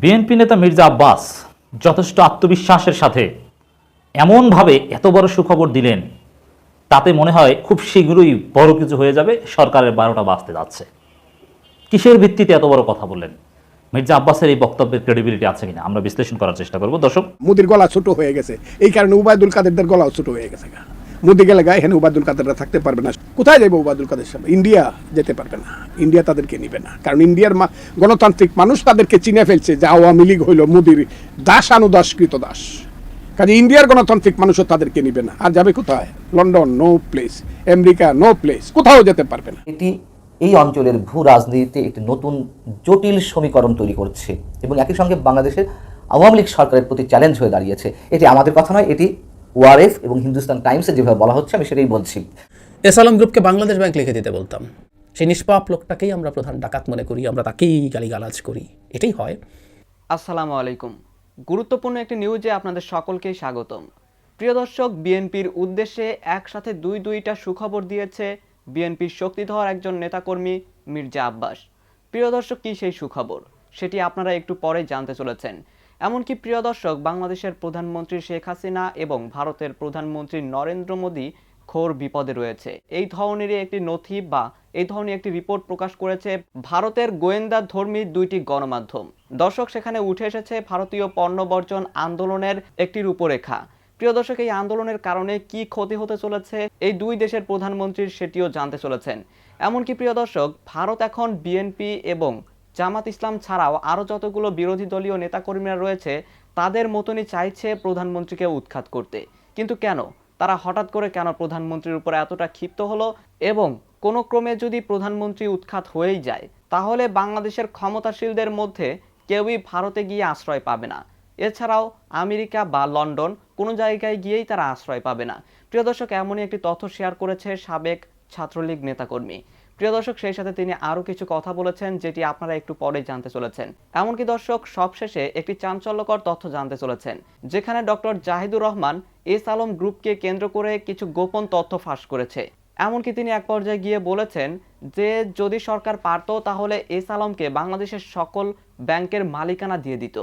BNP নেতা মির্জা আব্বাস যথেষ্ট আত্মবিশ্বাসের সাথে এমনভাবে এত বড় সুখবর দিলেন, তাতে মনে হয় খুব শীঘ্রই বড় কিছু হয়ে যাবে, সরকারের বারোটা বাজতে যাচ্ছে। কিসের ভিত্তিতে এত বড় কথা বললেন? মির্জা আব্বাসের এই বক্তব্যের ক্রেডিবিলিটি আছে কিনা? আমরা বিশ্লেষণ করার চেষ্টা করব। দর্শক মোদির গলা ছোট হয়ে গেছে। এই কারণে উবায়দুল কাদেরদের গলাও ছোট হয়ে গেছে গেলে গায়ে এখানে উবায়দুল কাদেররা থাকতে পারবে না। কোথায় যাবে উবায়দুল কাদের সাহেব ইন্ডিয়া যেতে পারবে না। ইন্ডিয়া তাদেরকে নিবে না। কারণ ইন্ডিয়ার গণতান্ত্রিক মানুষ তাদেরকে চিনে ফেলছে যে আওয়ামী লীগ হইল মোদির দাস আনুদাসকৃত দাস। কাজে ইন্ডিয়ার গণতান্ত্রিক মানুষও তাদেরকে নিবে না। আর যাবে কোথায়? London no place America no place কোথাও যেতে পারবে না। এটি এই অঞ্চলের ভূ রাজনীতিতে একটি নতুন জটিল সমীকরণ তৈরি করছে এবং একই সঙ্গে বাংলাদেশের আওয়ামী লীগ সরকারের প্রতি চ্যালেঞ্জ হয়ে দাঁড়িয়েছে। এটি আমাদের কথা নয়, এটি ওআরএফ এবং হিন্দুস্তান টাইমসে যেভাবে বলা হচ্ছে আমি সেটাই বলছি। এস আলম গ্রুপকে বাংলাদেশ ব্যাংক লিখে দিতে বলতাম। সেই নিষ্পাপ লোকটাকেই আমরা প্রধান ডাকাত মনে করি আমরা তাকেই গালিগালাজ করি। এটাই হয়। আসসালামু আলাইকুম। গুরুত্বপূর্ণ একটি নিউজে আপনাদের সকলকেই স্বাগতম। প্রিয় দর্শক বিএনপির উদ্দেশ্যে একসাথে দুই দুইটা সুখবর দিয়েছে বিএনপির শক্তিধর একজন নেতাকর্মী মির্জা আব্বাস। প্রিয় দর্শক কী সেই সুখবর? সেটি আপনারা একটু পরে জানতে চলেছেন। এমনকি প্রিয় দর্শক, বাংলাদেশের প্রধানমন্ত্রী শেখ হাসিনা এবং ভারতের প্রধানমন্ত্রী নরেন্দ্র মোদী ঘোর বিপদে রয়েছে। এই ধরনেরই একটি নথি বা এই ধরনের একটি রিপোর্ট প্রকাশ করেছে ভারতের গোয়েন্দা ধর্মী দুইটি গণমাধ্যম। দর্শক, সেখানে উঠে এসেছে ভারতীয় পণ্য বর্জন আন্দোলনের একটি রূপরেখা। প্রিয় দর্শক, এই আন্দোলনের কারণে কি ক্ষতি হতে চলেছে? এই দুই দেশের প্রধানমন্ত্রীর সেটিও জানতে চলেছেন। এমনকি প্রিয় দর্শক, ভারত এখন বিএনপি এবং জামাত ইসলাম ছাড়াও আরও যতগুলো বিরোধী দলীয় নেতাকর্মীরা রয়েছে, তাদের মতনই চাইছে প্রধানমন্ত্রীকে উৎখাত করতে। কিন্তু কেন? তারা হঠাৎ করে কেন প্রধানমন্ত্রীর উপর এতটা ক্ষিপ্ত হলো? এবং কোনো ক্রমে যদি প্রধানমন্ত্রী উৎখাত হয়েই যায়, তাহলে বাংলাদেশের ক্ষমতাশীলদের মধ্যে কেউই ভারতে গিয়ে আশ্রয় পাবে না। এছাড়াও আমেরিকা বা লন্ডন কোনো জায়গায় গিয়েই তারা আশ্রয় পাবে না। প্রিয় দর্শক, এমনই একটি তথ্য শেয়ার করেছে সাবেক ছাত্রলীগ নেতাকর্মী। প্রিয় দর্শক, সেই সাথে তিনি আরও কিছু কথা বলেছেন যেটি আপনারা একটু পরে জানতে চলেছেন। এমনকি দর্শক, সবশেষে একটি চাঞ্চল্যকর তথ্য জানতে চলেছেন, যেখানে ডক্টর জাহিদুর রহমান এস আলম গ্রুপকে কেন্দ্র করে কিছু গোপন তথ্য ফাঁস করেছে। এমনকি তিনি এক পর্যায়ে গিয়ে বলেছেন যে, যদি সরকার পারত তাহলে এস আলমকে বাংলাদেশের সকল ব্যাংকের মালিকানা দিয়ে দিত।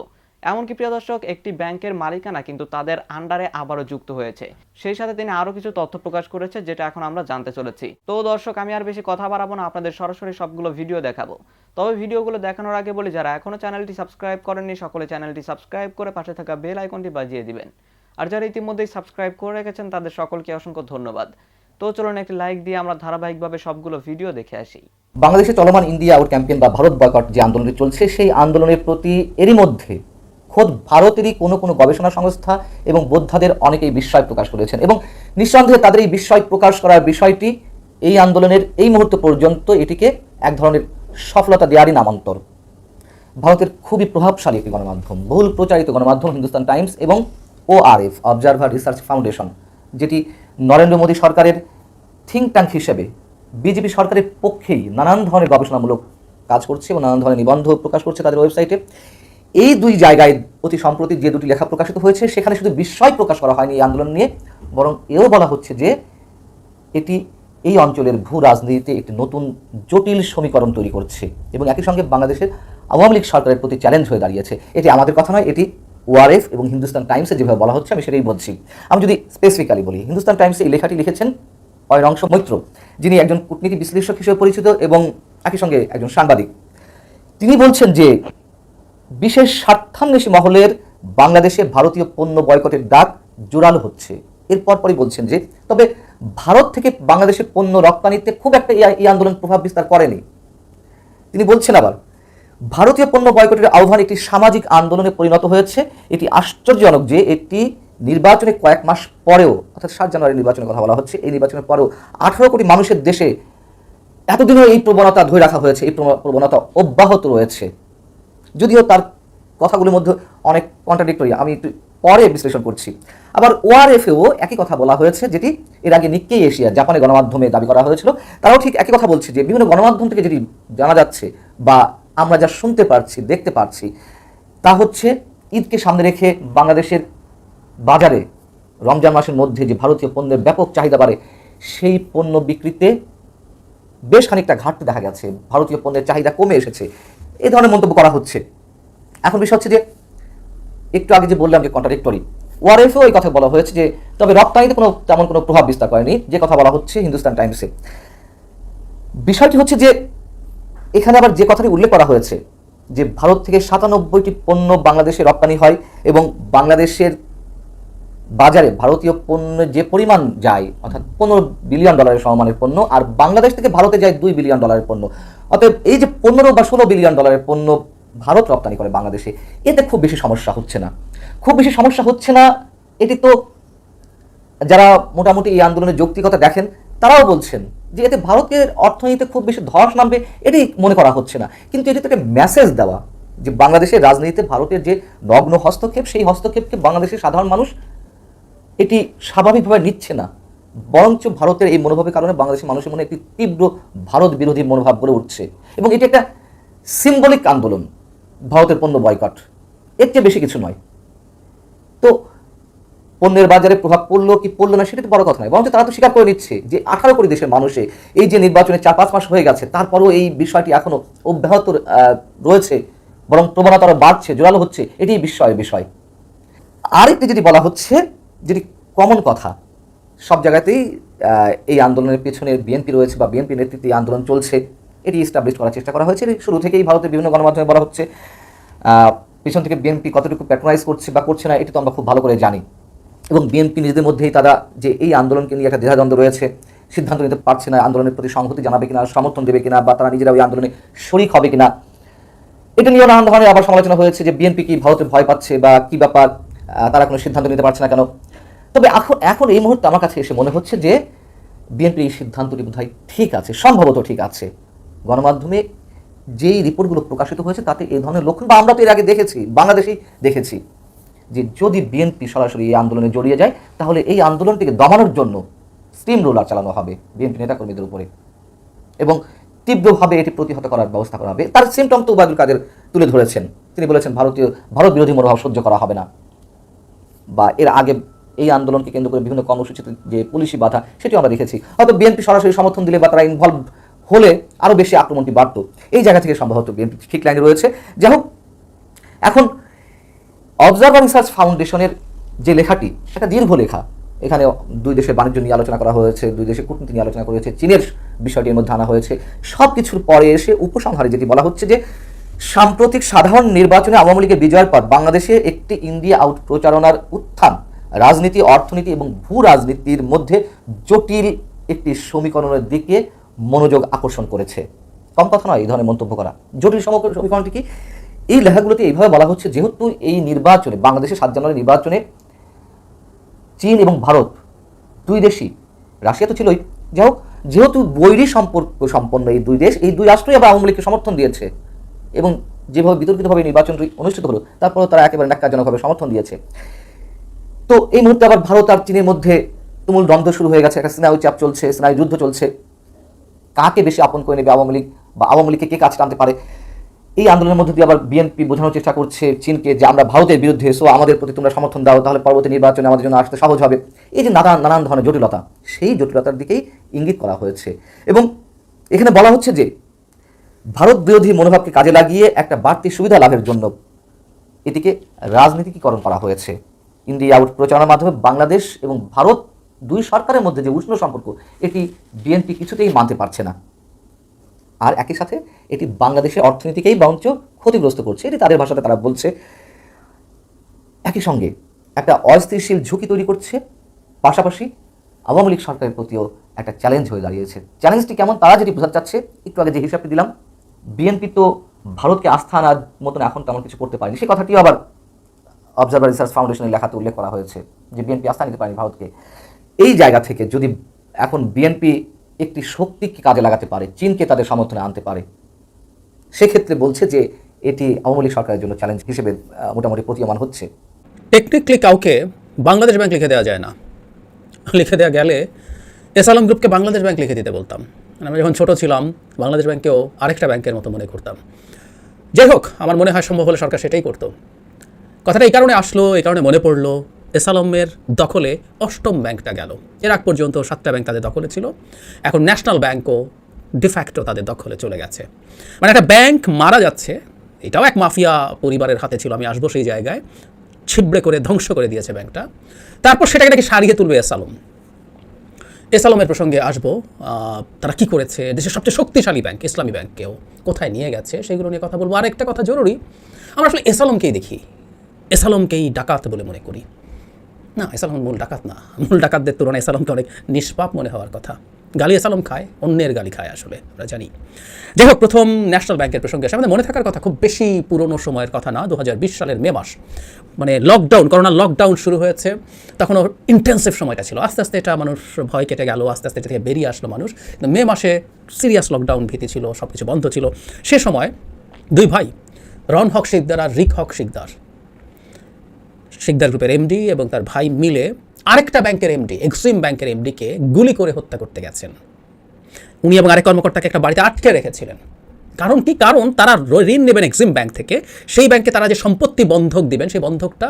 এমনকি প্রিয় দর্শক, একটি ব্যাংকের মালিকানা কিন্তু তাদের আন্ডারে আবারও যুক্ত হয়েছে। সেই সাথে তিনি আরও কিছু তথ্য প্রকাশ করেছে, যেটা এখন আমরা জানতে চলেছি। তো দর্শক, আমি আর বেশি কথা বাড়াবো না, আপনাদের সরাসরি সবগুলো ভিডিও দেখাবো। তবে ভিডিওগুলো দেখানোর আগে বলি, যারা এখনও চ্যানেলটি সাবস্ক্রাইব করেননি, সকলে চ্যানেলটি সাবস্ক্রাইব করে পাশে থাকা বেল আইকনটি বাজিয়ে দিবেন। আর যারা ইতিমধ্যেই সাবস্ক্রাইব করে রেখেছেন, তাদের সকলকে অসংখ্য ধন্যবাদ। তো চলুন একটি লাইক দিয়ে আমরা ধারাবাহিকভাবে সবগুলো ভিডিও দেখে আসি। বাংলাদেশে চলমান ইন্ডিয়া আউট ক্যাম্পেইন বা ভারত বয়কট যে আন্দোলনটি চলছে, সেই আন্দোলনের প্রতি এরই মধ্যে খোদ ভারতেরই কোনো কোনো গবেষণা সংস্থা এবং বোদ্ধাদের অনেকেই বিস্ময় প্রকাশ করেছেন এবং নিঃসন্দেহে তাদের এই বিস্ময় প্রকাশ করার বিষয়টি এই আন্দোলনের এই মুহূর্ত পর্যন্ত এটিকে এক ধরনের সফলতা দেওয়ারই নামান্তর। ভারতের খুবই প্রভাবশালী একটি গণমাধ্যম, বহুল প্রচারিত গণমাধ্যম হিন্দুস্তান টাইমস এবং ওআরএফ, অবজারভার রিসার্চ ফাউন্ডেশন, যেটি নরেন্দ্র মোদী সরকারের থিঙ্ক ট্যাঙ্ক হিসেবে বিজেপি সরকারের পক্ষেই নানান ধরনের গবেষণামূলক কাজ করছে এবং নানান ধরনের নিবন্ধ প্রকাশ করছে তাদের ওয়েবসাইটে। এই দুই জায়গায় অতি সম্প্রতি যে দুটি লেখা প্রকাশিত হয়েছে, সেখানে শুধু বিস্ময় প্রকাশ করা হয়নি এই আন্দোলন নিয়ে, বরং এও বলা হচ্ছে যে এটি এই অঞ্চলের ভূ রাজনীতিতে একটি নতুন জটিল সমীকরণ তৈরি করছে এবং একই সঙ্গে বাংলাদেশের আওয়ামী লীগ সরকারের প্রতি চ্যালেঞ্জ হয়ে দাঁড়িয়েছে। এটি আমাদের কথা নয়, এটি ওআরএফ এবং হিন্দুস্তান টাইমসে যেভাবে বলা হচ্ছে, আমি সেটাই বলছি। আমি যদি স্পেসিফিক্যালি বলি, হিন্দুস্তান টাইমসে এই লেখাটি লিখেছেন অয়রংশ মৈত্র, যিনি একজন কূটনীতি বিশ্লেষক হিসেবে পরিচিত এবং একই সঙ্গে একজন সাংবাদিক। তিনি বলছেন যে বিশেষ স্বার্থান্বেষী মহলের বাংলাদেশে ভারতীয় পণ্য বয়কটের ডাক জোরালো হচ্ছে। এর পরপরই বলছেন যে, তবে ভারত থেকে বাংলাদেশের পণ্য রপ্তানিতে খুব একটা এই- আন্দোলন প্রভাব বিস্তার করেনি। তিনি বলছেন আবার, ভারতীয় পণ্য বয়কটের আহ্বান একটি সামাজিক আন্দোলনে পরিণত হয়েছে। এটি আশ্চর্যজনক যে এটি নির্বাচনে কয়েক মাস পরেও, অর্থাৎ সাত জানুয়ারি নির্বাচনের কথা বলা হচ্ছে, এই নির্বাচনের পরেও আঠারো কোটি মানুষের দেশে এতদিনও এই প্রবণতা ধরে রাখা হয়েছে, এই প্রবণতা অব্যাহত রয়েছে। যদিও তার কথাগুলোর মধ্যে অনেক কন্ট্রাডিক্টরি আমি একটু পরে বিশ্লেষণ করছি। আবার ওআরএফেও একই কথা বলা হয়েছে, যেটি এর আগে নিক্কেই এশিয়া জাপানের গণমাধ্যমে দাবি করা হয়েছিল। তারাও ঠিক একই কথা বলছে যে, বিভিন্ন গণমাধ্যম থেকে যেটি জানা যাচ্ছে বা আমরা যা শুনতে পারছি, দেখতে পারছি, তা হচ্ছে ঈদকে সামনে রেখে বাংলাদেশের বাজারে রমজান মাসের মধ্যে যে ভারতীয় পণ্যের ব্যাপক চাহিদা বাড়ে, সেই পণ্য বিক্রিতে বেশ খানিকটা ঘাটতি দেখা গেছে। ভারতীয় পণ্যের চাহিদা কমে এসেছে। এই ধরনের মন্তব্য করা হচ্ছে। এখন বিষয় হচ্ছে যে, একটু আগে যে বললাম যে কন্ট্রাডিক্টরি ওয়ারেফেও এই কথা বলা হয়েছে যে, তবে রপ্তানিতে কোনো, তেমন কোনো প্রভাব বিস্তার করেনি, যে কথা বলা হচ্ছে হিন্দুস্তান টাইমসে বিষয়টি হচ্ছে যে, এখানে আবার যে কথাটি উল্লেখ করা হয়েছে, যে ভারত থেকে সাতানব্বইটি পণ্য বাংলাদেশে রপ্তানি হয় এবং বাংলাদেশের বাজারে ভারতীয় পণ্যের যে পরিমাণ যায়, অর্থাৎ পনেরো বিলিয়ন ডলারের সমমানের পণ্য, আর বাংলাদেশ থেকে ভারতে যায় দুই বিলিয়ন ডলারের পণ্য। অতএব এই যে পনেরো বা ষোলো বিলিয়ন ডলারের পণ্য ভারত রপ্তানি করে বাংলাদেশে, এতে খুব বেশি সমস্যা হচ্ছে না। খুব বেশি সমস্যা হচ্ছে না, এটি তো যারা মোটামুটি এই আন্দোলনের যৌক্তিকতা দেখেন, তারাও বলছেন যে এতে ভারতের অর্থনীতিতে খুব বেশি ধস নামবে, এটি মনে করা হচ্ছে না। কিন্তু এটি থেকে মেসেজ দেওয়া যে বাংলাদেশের রাজনীতিতে ভারতের যে নগ্ন হস্তক্ষেপ, সেই হস্তক্ষেপকে বাংলাদেশের সাধারণ মানুষ এটি স্বাভাবিকভাবে নিচ্ছে না। বরঞ্চ ভারতের এই মনোভাবের কারণে বাংলাদেশের মানুষের মনে একটি তীব্র ভারত বিরোধী মনোভাব গড়ে উঠছে। এবং এটি একটা সিম্বলিক আন্দোলন, ভারতের পণ্য বয়কট। এর চেয়ে বেশি কিছু নয়। তো পণ্যের বাজারে প্রভাব পড়ল কি পড়ল না সেটা তো বড় কথা নয়। বরঞ্চ তারা তো স্বীকার করে নিচ্ছে যে আঠারো কোটি দেশের মানুষে এই যে নির্বাচনে চার পাঁচ মাস হয়ে গেছে, তারপরেও এই বিষয়টি এখনও অব্যাহত রয়েছে, বরং প্রবণতা আরও বাড়ছে, জোরালো হচ্ছে এটি বিস্ময়ের বিষয়। আরেকটি যেটি বলা হচ্ছে যেটি কমন কথা, সব জায়গাতেই এই আন্দোলনের পেছনে বিএনপি রয়েছে বা বিএনপি নেতৃত্বে আন্দোলন চলছে, এটি এস্টাবলিশ করার চেষ্টা করা হয়েছে। শুরু থেকেই ভারতের বিভিন্ন গণমাধ্যমে বলা হচ্ছে পেছন থেকে বিএনপি কতটুকু প্যাট্রোনাইজ করছে বা করছে না, এটি তো আমরা খুব ভালো করে জানি। এবং বিএনপি নিজেদের মধ্যেই তারা যে এই আন্দোলনকে নিয়ে একটা দ্বিধাদ্বন্দ্ব রয়েছে, সিদ্ধান্ত নিতে পারছে না, আন্দোলনের প্রতি সংহতি জানাবে কিনা, সমর্থন দেবে কিনা, বা তারা নিজেরা ওই আন্দোলনে শরিক হবে কিনা, এটা নিয়েও নানান ধরনের আবার সমালোচনা হয়েছে যে বিএনপি কি ভারতে ভয় পাচ্ছে বা কি ব্যাপার তারা কোনো সিদ্ধান্ত নিতে পারছে না কেন। তবে এখন এখন এই মুহূর্তে আমার কাছে এসে মনে হচ্ছে যে বিএনপির এই সিদ্ধান্তটি বোধহয় ঠিক আছে, সম্ভবত ঠিক আছে। গণমাধ্যমে যেই রিপোর্টগুলো প্রকাশিত হয়েছে তাতে এই ধরনের লক্ষণ, বা আমরা তো এর আগে দেখেছি, বাংলাদেশেই দেখেছি, যে যদি বিএনপি সরাসরি এই আন্দোলনে জড়িয়ে যায়, তাহলে এই আন্দোলনটিকে দমানোর জন্য স্টিম রোলার চালানো হবে বিএনপি নেতাকর্মীদের উপরে। এবং তীব্রভাবে এটি প্রতিহত করার ব্যবস্থা করা হবে। তার সিমটম তো উবায়দুল কাদের তুলে ধরেছেন। তিনি বলেছেন, ভারতীয়, ভারত বিরোধী মনোভাব সহ্য করা হবে না। বা এর আগে এই আন্দোলনকে কেন্দ্র করে বিভিন্ন কর্মসূচিতে যে পুলিশি বাধা, সেটিও আমরা দেখেছি। হয়তো বিএনপি সরাসরি সমর্থন দিলে বা তারা ইনভলভ হলে আরও বেশি আক্রমণটি বাড়তো। এই জায়গা থেকে সম্ভবত বিএনপি ঠিক লাইনে রয়েছে। যাই হোক, এখন অবজারভার রিসার্চ ফাউন্ডেশনের যে লেখাটি একটা দীর্ঘ লেখা। এখানে দুই দেশের বাণিজ্য নিয়ে আলোচনা করা হয়েছে, দুই দেশের কূটনীতি নিয়ে আলোচনা করা হয়েছে, চীনের বিষয়টির মধ্যে আনা হয়েছে। সব কিছুর পরে এসে উপসংহারে যেটি বলা হচ্ছে যে, সাম্প্রতিক সাধারণ নির্বাচনে আওয়ামী লীগের বিজয়ের পর বাংলাদেশে একটি ইন্ডিয়া আউট প্রচারণার উত্থান। রাজনীতি, অর্থনীতি এবং ভূ রাজনীতির মধ্যে জটিল একটি সমীকরণের দিকে মনোযোগ আকর্ষণ করেছে। কম কথা নয়, এই ধরনের মন্তব্য করা। জটিল সমীকরণ সমীকরণটি কি? এই লেখাগুলোতে এইভাবে বলা হচ্ছে, যেহেতু এই নির্বাচনে বাংলাদেশের সাত জানুয়ারি নির্বাচনে চীন এবং ভারত দুই দেশই, রাশিয়া তো ছিলই। যাই হোক, যেহেতু বৈরী সম্পর্ক সম্পন্ন এই দুই দেশ, এই দুই রাষ্ট্রই আবার আওয়ামী লীগকে সমর্থন দিয়েছে এবং যেভাবে বিতর্কিতভাবে নির্বাচনটি অনুষ্ঠিত হলো, তারপরেও তারা একেবারে ন্যাক্কারজনকভাবে সমর্থন দিয়েছে। তো এই মুহূর্তে আবার ভারত আর চীনের মধ্যে তুমুল দ্বন্দ্ব শুরু হয়ে গেছে, একটা স্নায়ু চাপ চলছে, স্নায়ু যুদ্ধ চলছে। কাকে বেশি আপন করে নেবে আওয়ামী লীগ বা আওয়ামী লীগকে কে কাছে টানতে পারে? এই আন্দোলনের মধ্যে দিয়ে আবার বিএনপি বোঝানোর চেষ্টা করছে চীনকে যে আমরা ভারতের বিরুদ্ধে সো আমাদের প্রতি তোমরা সমর্থন দাও, তাহলে পরবর্তী নির্বাচনে আমাদের জন্য আসতে সহজ হবে। এই যে নানান নানান ধরনের জটিলতা, সেই জটিলতার দিকেই ইঙ্গিত করা হয়েছে। এবং এখানে বলা হচ্ছে যে, ভারত বিরোধী মনোভাবকে কাজে লাগিয়ে একটা বাড়তি সুবিধা লাভের জন্য এটিকে রাজনীতিকীকরণ করা হয়েছে। ইন্ডিয়া আউট প্রচারণার মাধ্যমে বাংলাদেশ এবং ভারত দুই সরকারের মধ্যে যে উষ্ণ সম্পর্ক, এটি বিএনপি কিছুতেই মানতে পারছে না। আর একই সাথে এটি বাংলাদেশের অর্থনীতিকেই বরঞ্চ ক্ষতিগ্রস্ত করছে। এটি তাদের ভাষাতে তারা বলছে, একই সঙ্গে একটা অস্থিতিশীল ঝুঁকি তৈরি করছে, পাশাপাশি আওয়ামী লীগ সরকারের প্রতিও একটা চ্যালেঞ্জ হয়ে দাঁড়িয়েছে। চ্যালেঞ্জটি কেমন তারা যেটি বোঝাতে চাচ্ছে, একটু আগে যে হিসাবটি দিলাম, বিএনপি তো ভারতকে আস্থা আনার মতন এখন তেমন কিছু করতে পারেনি। সেই কথাটিও আবার অবজারভার রিসার্চ ফাউন্ডেশনের লেখাতে উল্লেখ করা হয়েছে যে বিএনপি আস্থা নিতে পারেনি ভারতকে। এই জায়গা থেকে যদি এখন বিএনপি একটি শক্তিকে কাজে লাগাতে পারে, চীনকে তাদের সমর্থনে আনতে পারে, সেক্ষেত্রে বলছে যে এটি আওয়ামী লীগ সরকারের জন্য চ্যালেঞ্জ হিসেবে মোটামুটি প্রতীয়মান হচ্ছে। টেকনিক্যালি কাউকে বাংলাদেশ ব্যাংক লিখে দেওয়া যায় না। লিখে দেওয়া গেলে এস আলম গ্রুপকে বাংলাদেশ ব্যাংক লিখে দিতে বলতাম। মানে আমরা যখন ছোট ছিলাম, বাংলাদেশ ব্যাংকেও আরেকটা ব্যাংকের মতো মনে করতাম। যাই হোক, আমার মনে হয় সম্ভব হলে সরকার সেটাই করতো। কথাটা এই কারণে আসলো, এই কারণে মনে পড়ল, এসালমের দখলে অষ্টম ব্যাংকটা গেল। এর আগ পর্যন্ত সাতটা ব্যাংক তাদের দখলে ছিল। এখন ন্যাশনাল ব্যাংকও ডিফ্যাক্টো তাদের দখলে চলে গেছে। মানে একটা ব্যাংক মারা যাচ্ছে, এটাও এক মাফিয়া পরিবারের হাতে ছিল, আমি আসব সেই জায়গায়, ছিবড়ে করে ধ্বংস করে দিয়েছে ব্যাংকটা। তারপর সেটাকে নাকি সারিয়ে তুলবে এসালম। এসালমের প্রসঙ্গে আসব তারা কি করেছে? দেশের সবচেয়ে শক্তিশালী ব্যাংক, ইসলামী ব্যাংককেও কোথায় নিয়ে গেছে? সেগুলো নিয়ে কথা বলব। আর একটা কথা জরুরি, আমরা আসলে এসালমকেই দেখি। এস আলমকেই ডাকাত বলে মনে করি। না, এসালম মূল ডাকাত না। মূল ডাকাতদের তুলনায় এসালামকে অনেক নিষ্পাপ মনে হওয়ার কথা। গালি এসালাম খায়, অন্যের গালি খায় আসলে, আমরা জানি। যাই হোক, প্রথম ন্যাশনাল ব্যাংকের প্রসঙ্গে আসে। আমাদের মনে থাকার কথা খুব বেশি পুরনো সময়ের কথা না দু হাজার বিশ সালের মে মাস। মানে লকডাউন করোনা লকডাউন শুরু হয়েছে, তখনও ইন্টেন্সিভ সময়টা ছিল। আস্তে আস্তে এটা মানুষ ভয় কেটে গেল, আস্তে আস্তে এটা থেকে বেরিয়ে আসলো মানুষ। কিন্তু মে মাসে সিরিয়াস লকডাউন ভীতি ছিল সব কিছু বন্ধ ছিল। সে সময় দুই ভাই রন হক শিকদার আর রিক হক শিকদার। শিকদার গ্রুপের এমডি এবং তার ভাই মিলে আরেকটা ব্যাংকের এমডি এক্সিম ব্যাংকের এমডিকে গুলি করে হত্যা করতে গেছেন। উনি এবং আরেক কর্মকর্তাকে একটা বাড়িতে আটকে রেখেছিলেন। কারণ কি? কারণ তারা ঋণ নেবেন এক্সিম ব্যাংক থেকে, সেই ব্যাংকে তারা যে সম্পত্তি বন্ধক দিবেন, সেই বন্ধকটা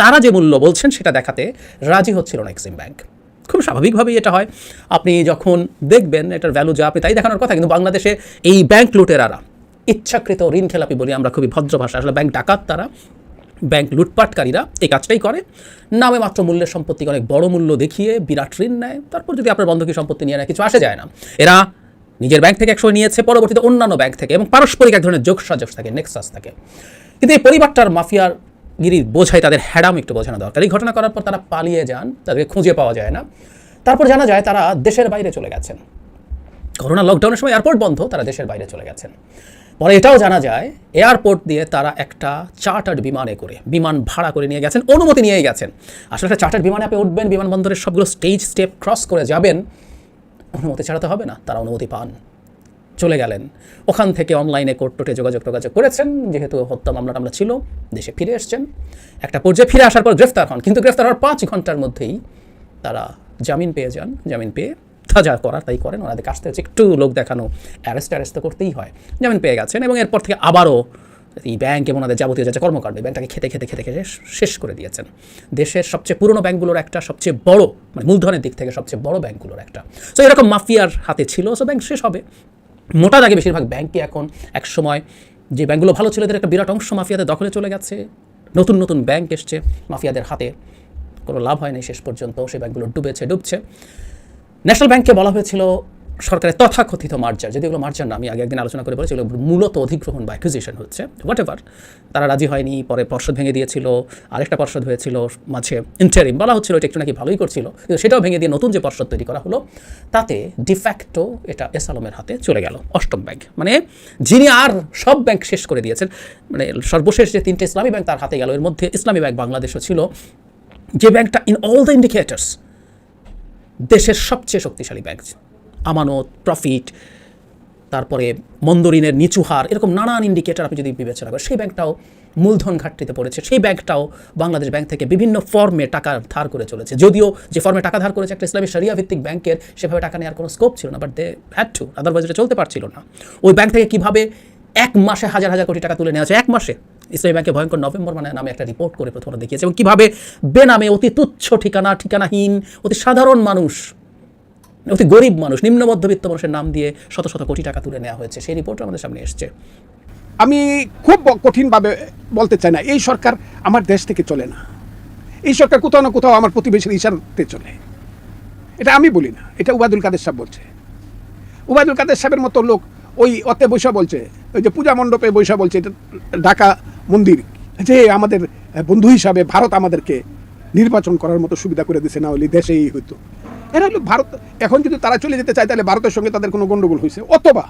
তারা যে মূল্য বলছেন সেটা দেখাতে রাজি হচ্ছিল না এক্সিম ব্যাংক খুব স্বাভাবিকভাবেই এটা হয়। আপনি যখন দেখবেন এটার ভ্যালু যা, আপনি তাই দেখানোর কথা, কিন্তু বাংলাদেশে এই ব্যাংক লুটেরারা, ইচ্ছাকৃত ঋণ খেলাপি বলি আমরা খুবই ভদ্র ভাষা আসলে ব্যাংক ডাকাত তারা ব্যাংক লুটপাটকারীরা এই কাজটাই করে। নামে মাত্র মূল্যের সম্পত্তিকে অনেক বড় মূল্য দেখিয়ে বিরাট ঋণ নেয়। তারপর যদি আপনার বন্ধকি সম্পত্তি নিয়ে নেয় কিছু আসে যায় না। এরা নিজের ব্যাংক থেকে একসময় নিয়েছে, পরবর্তীতে অন্যান্য ব্যাংক থেকে এবং পারস্পরিক এক ধরনের যোগসাজস থাকে, নেক্সাস থাকে। কিন্তু এই পরিবারটার মাফিয়ার গিরির বোঝায় তাদের হ্যাডাম একটু বোঝানো দরকার। এই ঘটনা করার পর তারা পালিয়ে যান, তাদেরকে খুঁজে পাওয়া যায় না। তারপর জানা যায় তারা দেশের বাইরে চলে গেছেন। করোনা লকডাউনের সময় এয়ারপোর্ট বন্ধ, তারা দেশের বাইরে চলে গেছেন। পরে এটাও জানা যায় এয়ারপোর্ট দিয়ে তারা একটা চার্টার্ড বিমানে করে, বিমান ভাড়া করে নিয়ে গেছেন, অনুমতি নিয়ে গেছেন। আসলে একটা চার্টার্ড বিমানে আপনি উঠবেন, বিমানবন্দরের সবগুলো স্টেজ স্টেপ ক্রস করে যাবেন, অনুমতি ছাড়া তো হবে না, তারা অনুমতি পান। চলে গেলেন। ওখান থেকে অনলাইনে কোর্ট টোটে যোগাযোগ টোগাযোগ করেছেন, যেহেতু হত্যা মামলা টামলা ছিল, দেশে ফিরে এসছেন। একটা পর্যায়ে ফিরে আসার পর গ্রেফতার হন, কিন্তু গ্রেফতার হওয়ার পাঁচ ঘণ্টার মধ্যেই তারা জামিন পেয়ে যান, জামিন পেয়ে তা যা করার, তাই করেন। ওনাদের কাছ থেকে একটু লোক দেখানো অ্যারেস্ট অ্যারেস্ট করতেই হয়। যেমন পেয়ে গেছেন এবং এরপর থেকে আবারও এই ব্যাংক এবং ওনাদের যাবতীয় যা যা কর্মকাণ্ড ব্যাংকটাকে খেতে খেতে খেতে খেতে শেষ করে দিয়েছেন। দেশের সবচেয়ে পুরনো ব্যাংকগুলোর একটা সবচেয়ে বড় মানে মূলধনের দিক থেকে সবচেয়ে বড় ব্যাংকগুলোর একটা। সো এরকম মাফিয়ার হাতে ছিল সো ব্যাংক শেষ হবে। মোটা দাগে বেশিরভাগ ব্যাংকই এখন এক সময় যে ব্যাংকগুলো ভালো ছিল, এদের একটা বিরাট অংশ মাফিয়াদের দখলে চলে গেছে। নতুন নতুন ব্যাংক এসছে, মাফিয়াদের হাতে কোনো লাভ হয়নি শেষ পর্যন্ত সেই ব্যাংকগুলো ডুবেছে, ডুবছে। ন্যাশনাল ব্যাংককে বলা হয়েছিল সরকারের তথাকথিত মার্জার। যদি মার্জার না, আমি আগে একদিন আলোচনা করে বলেছি মূলত অধিগ্রহণ বা অ্যাকুইজিশন হচ্ছে। হোয়াট এভার তারা রাজি হয়নি, পরে পর্ষদ ভেঙে দিয়েছিল, আরেকটা পর্ষদ হয়েছিল মাঝে ইন্টারিম বলা হচ্ছিল এটা একটু নাকি ভালোই করছিল, কিন্তু সেটাও ভেঙে দিয়ে নতুন যে পর্ষদ তৈরি করা হলো, তাতে ডিফ্যাক্টো এটা এস আলমের হাতে চলে গেল, অষ্টম ব্যাংক মানে যিনি আর সব ব্যাংক শেষ করে দিয়েছেন মানে সর্বশেষ যে তিনটে ইসলামী ব্যাংক তার হাতে গেল, এর মধ্যে ইসলামী ব্যাংক বাংলাদেশও ছিল। যে ব্যাংকটা ইন অল দ্য ইন্ডিকেটার্স দেশের সবচেয়ে শক্তিশালী ব্যাংক আমানত প্রফিট তারপরে মন্দরিনের নিচু হার, এরকম নানান ইন্ডিকেটর আপনি যদি বিবেচনা করেন, সেই ব্যাংকটাও মূলধন ঘাটতিতে পড়েছে। সেই ব্যাংকটাও বাংলাদেশ ব্যাংক থেকে বিভিন্ন ফর্মে টাকা ধার করে চলেছে। যদিও যে ফর্মে টাকা ধার করেছে একটা ইসলামী শরিয়া ভিত্তিক ব্যাংকের সেভাবে টাকা নেওয়ার কোনো স্কোপ ছিল না but they had to otherwise এটা চলতে পারছিল না। ওই ব্যাংক থেকে কীভাবে এক মাসে হাজার হাজার কোটি টাকা তুলে নেওয়া হচ্ছে এক মাসে। ইসলামী ব্যাংকে ভয়ঙ্কর নভেম্বর মানে নামে একটা রিপোর্ট করে প্রথমে দেখিয়েছে এবং কীভাবে বেনামে অতি তুচ্ছ ঠিকানা, ঠিকানাহীন, অতি সাধারণ মানুষ, অতি গরিব মানুষ, নিম্ন মধ্যবিত্ত মানুষের নাম দিয়ে শত শত কোটি টাকা তুলে নেওয়া হয়েছে। সেই রিপোর্ট আমাদের সামনে এসছে। আমি খুব কঠিনভাবে বলতে চাই না, এই সরকার আমার দেশ থেকে চলে না। এই সরকার কোথাও না কোথাও আমার প্রতিবেশীর ইশারাতে চলে। এটা আমি বলি না, এটা উবায়দুল কাদের সাহেব বলছে। উবায়দুল কাদের সাহেবের মতো লোক ওই অতে বৈশা বলছে, ওই যে পূজা মণ্ডপে বৈশা বলছে, এটা ঢাকা মন্দির, যে আমাদের বন্ধু হিসাবে ভারত আমাদেরকে নির্বাচন করার মতো সুবিধা করে দিছে, না হলে দেশেই হইতো। এরা হলো ভারত, এখন যদি তারা চলে যেতে চায়, তাহলে ভারতের সঙ্গে তাদের কোনো গন্ডগোল হয়েছে অথবা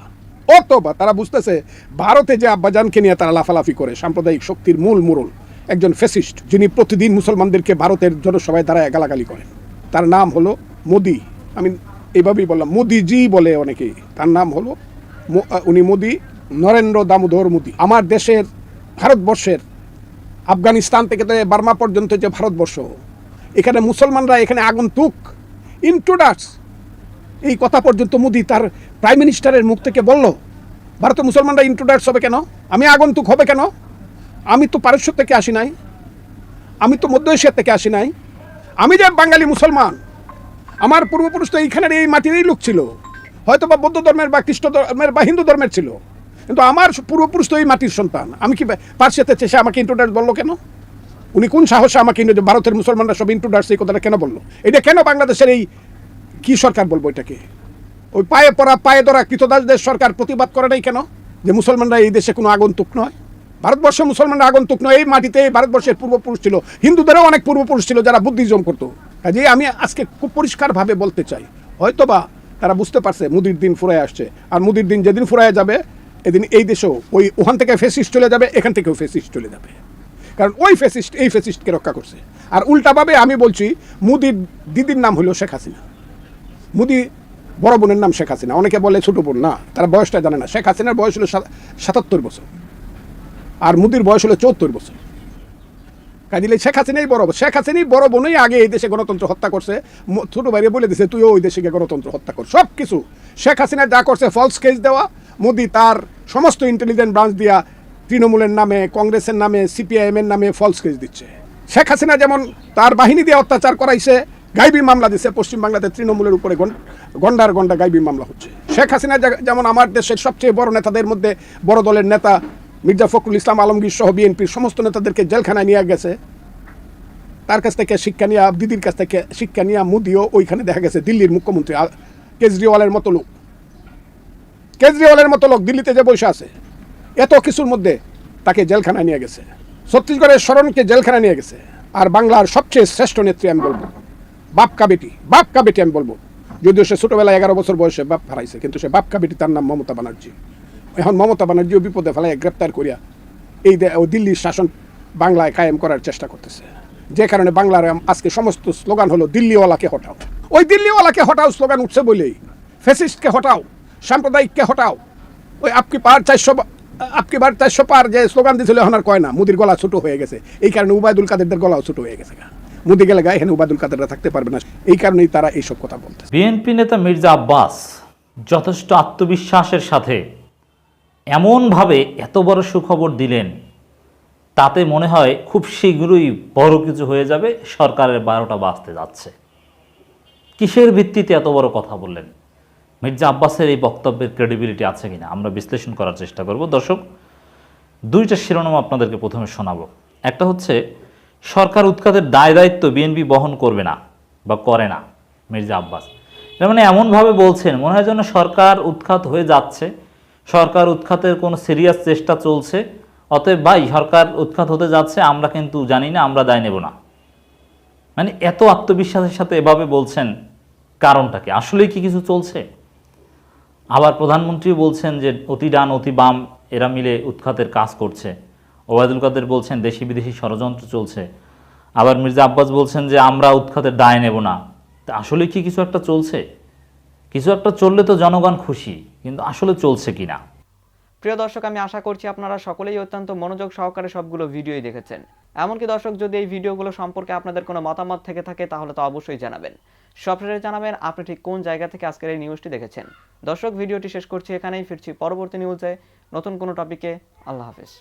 অথবা তারা বুঝতেছে, ভারতে যে আব্বাজানকে নিয়ে তারা লাফালাফি করে, সাম্প্রদায়িক শক্তির মূল মুরল একজন ফেসিস্ট যিনি প্রতিদিন মুসলমানদেরকে ভারতের জনসভায় দ্বারা গালাগালি করেন। তার নাম হলো মোদি। আমি এইভাবেই বললাম, মোদিজি বলে অনেকেই। তার নাম হলো উনি মোদি, নরেন্দ্র দামোদর মোদী। আমার দেশের ভারতবর্ষের আফগানিস্তান থেকে তো বার্মা পর্যন্ত যে ভারতবর্ষ, এখানে মুসলমানরা, এখানে আগন্তুক ইন্ট্রোডাক্স এই কথা পর্যন্ত মোদি তার প্রাইম মিনিস্টারের মুখ থেকে বলল, ভারতে মুসলমানরা ইন্ট্রোডাক্স হবে কেন? আমি আগন্তুক হবে কেন? আমি তো পারস্য থেকে আসি নাই, আমি তো মধ্য এশিয়া থেকে আসি নাই, আমি যে বাঙালি মুসলমান, আমার পূর্বপুরুষ তো এইখানের এই মাটির এই লোক ছিল। হয়তো বা বৌদ্ধ ধর্মের বা খ্রিস্ট ধর্মের বা হিন্দু ধর্মের ছিল। কিন্তু আমার পূর্বপুরুষ তো এই মাটির সন্তান। আমি কি পার্সিয়াতে সে আমাকে ইন্ট্রোডাক্স বলল কেন? উনি কোন সাহসে আমাকে ভারতের মুসলমানরা সব ইন্ট্রোডাক্স এই কথাটা কেন বলল? এটা কেন বাংলাদেশের এই কি সরকার বলব এটাকে? ওই পায়ে পড়া, পায়ে ধরা কৃতদাসদের সরকার প্রতিবাদ করে নাই কেন? যে মুসলমানরা এই দেশে কোনো আগন্তুক নয়? ভারতবর্ষে মুসলমানরা আগন্তুক নয়, এই মাটিতে ভারতবর্ষের পূর্বপুরুষ ছিল। হিন্দুদেরও অনেক পূর্বপুরুষ ছিল যারা বুদ্ধিজম করতো। কাজেই আমি আজকে খুব পরিষ্কারভাবে বলতে চাই, হয়তোবা তারা বুঝতে পারছে মুদির দিন ফুরায় আসছে। আর মুদির দিন যেদিন ফুরায় যাবে, এদিন এই দেশেও ওই ওখান থেকে ফেসিস্ট চলে যাবে, এখান থেকেও ফেসিস্ট চলে যাবে। কারণ ওই ফেসিস্ট এই ফেসিস্টকে রক্ষা করছে। আর উল্টাভাবে আমি বলছি, মুদির দিদির নাম হলো শেখ হাসিনা। মুদি বড় বোনের নাম শেখ হাসিনা। অনেকে বলে ছোট বোন, না, তারা বয়সটা জানে না। শেখ হাসিনার বয়স হলো সাতাত্তর বছর। আর মুদির বয়স হলো চৌত্তর বছর। কাজিলে শেখ হাসিনাই বড় শেখ হাসিনাই বড় বোনই আগে এই দেশে গণতন্ত্র হত্যা করছে। ছোট বাইরে বলে দিছে, তুইও ওই দেশে গণতন্ত্র হত্যা কর। সব কিছু শেখ হাসিনা যা করছে ফলস কেস দেওয়া। মোদি তার সমস্ত ইন্টেলিজেন্ট ব্রাঞ্চ দিয়া তৃণমূলের নামে, কংগ্রেসের নামে সিপিআইএম এর নামে ফলস কেস দিচ্ছে। শেখ হাসিনা যেমন তার বাহিনী দিয়ে অত্যাচার করাইছে, গাইবি মামলা দিচ্ছে পশ্চিম বাংলাতে তৃণমূলের উপরে গন- গন্ডার গন্ডা গাইবি মামলা হচ্ছে। শেখ হাসিনা যেমন আমার দেশের সবচেয়ে বড় নেতাদের মধ্যে বড় দলের নেতা মির্জা ফখরুল ইসলাম আলমগীর সহ বিএনপির সমস্ত নেতাদেরকে জেলখানায় নিয়ে গেছে। তার কাছ থেকে শিক্ষা নিয়ে, দিদির কাছ থেকে শিক্ষা নিয়ে মুদিও ওইখানে দেখা গেছে, দিল্লির মুখ্যমন্ত্রী কেজরিওয়ালের মতো লোক। কেজরিওয়ালের মতো লোক দিল্লিতে যে বসে আছে, এত কিছুর মধ্যে তাকে জেলখানায় নিয়ে গেছে। ছত্তিশগড়ের স্মরণকে জেলখানায় নিয়ে গেছে। আর বাংলার সবচেয়ে শ্রেষ্ঠ নেত্রী আমি বলব, বাপকা বেটি বাপকা বেটি আমি বলব। যদিও সে ছোটবেলায় এগারো বছর বয়সে বাপ হারাইছে, কিন্তু সে বাপকা বেটি তার নাম মমতা ব্যানার্জি। এখন মমতা ব্যানার্জিও বিপদে ফেলায়, গ্রেপ্তার করিয়া এই দিল্লির শাসন বাংলায় কায়েম করার চেষ্টা করতেছে। যে কারণে বাংলার আজকে সমস্ত স্লোগান হলো, দিল্লিওয়ালাকে হটাও। ওই দিল্লিওয়ালাকে হটাও স্লোগান উঠছে বলেই। ফেসিস্টকে হটাও, সাম্প্রদায়িককে হটাও। ওই আপকি পার চারশো আপকি বার চারশো পার যে স্লোগান দিয়েছিল এখন আর কয় না, মুদির গলা ছোট হয়ে গেছে। এই কারণে উবায়দুল কাদেরদের গলাও ছোট হয়ে গেছে মুদি গেলে গায়ে এখানে উবায়দুল কাদেররা থাকতে পারবে না। এই কারণেই তারা এইসব কথা বলতে বিএনপি নেতা মির্জা আব্বাস যথেষ্ট আত্মবিশ্বাসের সাথে এমনভাবে এত বড় সুখবর দিলেন, তাতে মনে হয় খুব শীঘ্রই বড় কিছু হয়ে যাবে, সরকারের বারোটা বাঁচতে যাচ্ছে। কিসের ভিত্তিতে এত বড় কথা বললেন? মির্জা আব্বাসের এই বক্তব্যের ক্রেডিবিলিটি আছে কিনা? আমরা বিশ্লেষণ করার চেষ্টা করব। দর্শক, দুইটা শিরোনাম আপনাদেরকে প্রথমে শোনাবো। একটা হচ্ছে, সরকার উৎখাতের দায় দায়িত্ব বিএনপি বহন করবে না বা করে না, মির্জা আব্বাস। এটা মানে এমনভাবে বলছেন, মনে হয় যেন সরকার উৎখাত হয়ে যাচ্ছে। সরকার উৎখাতের কোনো সিরিয়াস চেষ্টা চলছে, অতএব ভাই সরকার উৎখাত হতে যাচ্ছে, আমরা কিন্তু জানি না, আমরা দায় নেব না। মানে এত আত্মবিশ্বাসের সাথে এভাবে বলছেন কারণটা কি আসলেই কি কিছু চলছে? আবার প্রধানমন্ত্রী বলছেন যে অতি ডান, অতি বাম, এরা মিলে উৎখাতের কাজ করছে। ওবায়দুল কাদের বলছেন দেশি বিদেশি ষড়যন্ত্র চলছে। আবার মির্জা আব্বাস বলছেন যে আমরা উৎখাতের দায় নেব না। তা আসলে কি কিছু একটা চলছে? কিছু একটা চললে তো জনগণ খুশি। কিন্তু আসলে চলছে কি না? প্রিয় দর্শক, আমি আশা করছি আপনারা সকলেই অত্যন্ত মনোযোগ সহকারে সবগুলো ভিডিওই দেখেছেন। এমনকি দর্শক, যদি এই ভিডিওগুলো সম্পর্কে আপনাদের কোনো মতামত থেকে থাকে, তাহলে তো অবশ্যই জানাবেন। সবশেষে জানাবেন, আপনি ঠিক কোন জায়গা থেকে আজকের এই নিউজটি দেখেছেন। দর্শক, ভিডিওটি শেষ করছি এখানেই, ফিরছি পরবর্তী নিউজে নতুন কোনো টপিকে আল্লাহ হাফেজ।